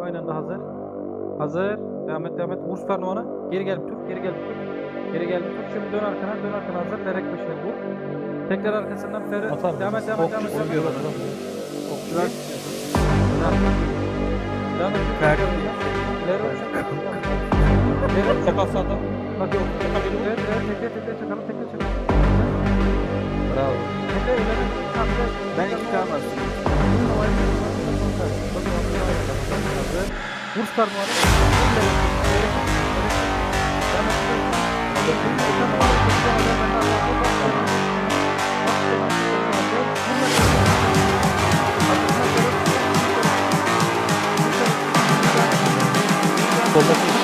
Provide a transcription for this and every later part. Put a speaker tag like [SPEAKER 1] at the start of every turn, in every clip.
[SPEAKER 1] geliyor aynı anda hazır. Hazır. Devam et devam et. Vur starını ona. Geri gel tur. Geri gel tur. Geri gel tur. Şimdi dön arkana. Dön arkana hazır. Lerek peşine vur. Tekrar arkasından Ferre.
[SPEAKER 2] Atar
[SPEAKER 1] Devam et devam et devam et. Et.
[SPEAKER 2] Okçular.
[SPEAKER 1] Devam et. İleri uç.
[SPEAKER 2] Sakal sağda.
[SPEAKER 1] Bak yok. Evet tekle tekle çakalım tekle çakalım.
[SPEAKER 2] Bravo.
[SPEAKER 1] Tekle ileri. Tamam, Star.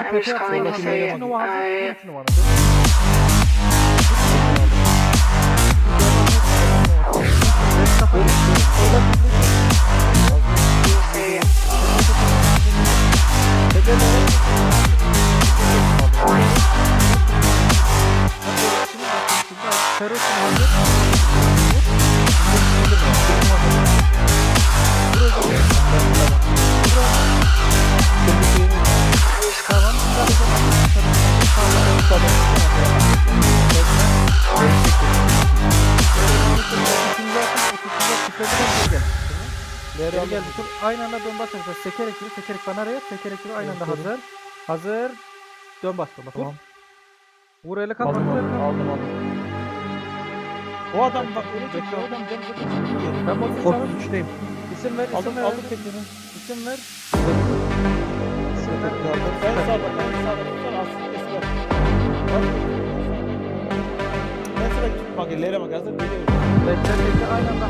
[SPEAKER 3] I'm just calling to say I I'm just calling.
[SPEAKER 1] Geri gel bir tur. Aynı anda dön bas arkadaşlar. Sekerek yürü. Sekerek bana araya. Sekerek yürü. Aynı anda hazır. Hazır. Dön bas bas. Vur.
[SPEAKER 2] Tamam.
[SPEAKER 1] Vur ele kapat.
[SPEAKER 2] Aldım aldım aldım. O adam bak öyle çekiyor. O adam can çekiyor.
[SPEAKER 1] Ben
[SPEAKER 2] Korktum
[SPEAKER 1] sana
[SPEAKER 2] üçteyim.
[SPEAKER 1] isim ver. isim
[SPEAKER 2] Aldım
[SPEAKER 1] ver.
[SPEAKER 2] aldım tekini.
[SPEAKER 1] İsim ver.
[SPEAKER 2] En sağda en sağda tutar aslında eski Ben sıra gittim bak ellere bak hazır geliyorum.
[SPEAKER 1] Bekle bekle. Aynı anda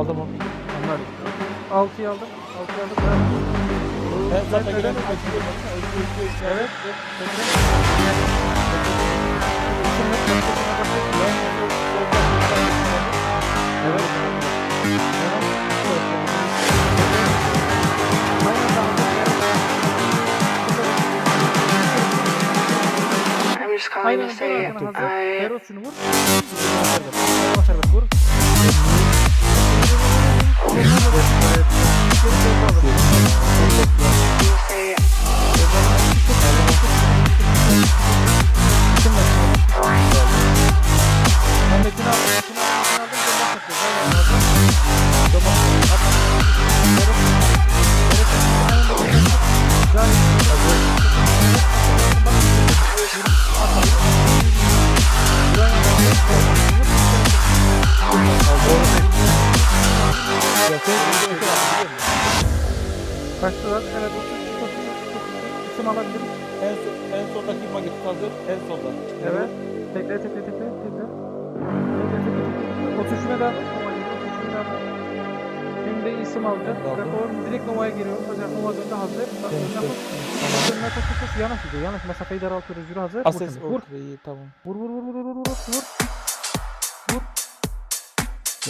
[SPEAKER 2] Aldım onu.
[SPEAKER 1] Anladım. 6'yı aldım. 6'yı aldım. Ben...
[SPEAKER 2] Ben zaten özgür.
[SPEAKER 1] Evet. Evet.
[SPEAKER 3] I'm just calling
[SPEAKER 1] Aynen
[SPEAKER 3] to say. I
[SPEAKER 1] Ferot şunu vur. Kaçtılar. Evet. 30 30 30 İsim alabilirim.
[SPEAKER 2] En, en sondaki maket hazır. En sonda.
[SPEAKER 1] Evet. Tekle tekle tekle tekle. Tekle tekle tekle. 33'üne de aldım. Nova giriyor. 33'üne de aldım. Şimdi isim
[SPEAKER 2] aldım.
[SPEAKER 1] Rekor direkt Nova'ya giriyoruz. Hocam Nova döndü hazır. Önüne koş. Koş koş. Yanaş gidiyor. Yanaş mesafeyi daraltıyoruz. Yürü hazır.
[SPEAKER 2] Ases.
[SPEAKER 1] Vur.
[SPEAKER 2] okey tamam.
[SPEAKER 1] Vur vur vur vur vur vur vur. Vur.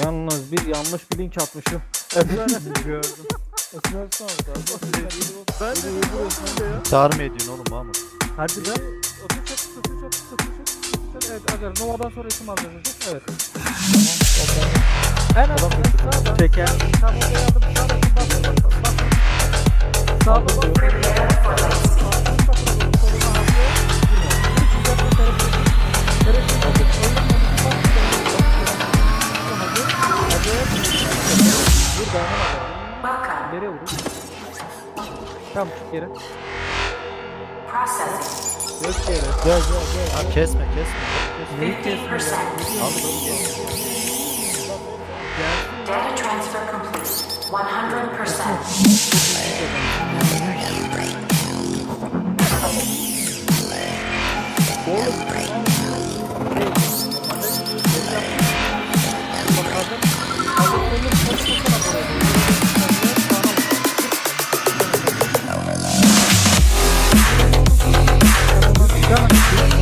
[SPEAKER 1] Yalnız bir yanlış bir link atmışım. Gördüm.
[SPEAKER 2] Sonra
[SPEAKER 1] Ben de ya.
[SPEAKER 4] Çağrı mı ediyorsun oğlum Mahmut?
[SPEAKER 1] Hadi be. 33 33 33 33 Evet Acar Nova'dan sonra isim alacağız. Evet. En az sağda.
[SPEAKER 4] Çeker.
[SPEAKER 1] Tam oraya aldım. Sağda bas bas. Sağda Tamam çık geri. Yok geri.
[SPEAKER 2] Gel gel gel.
[SPEAKER 4] Abi kesme kesme.
[SPEAKER 5] 50%.
[SPEAKER 4] Abi dur gel.
[SPEAKER 5] Data transfer complete. 100%.
[SPEAKER 2] Oğlum Done.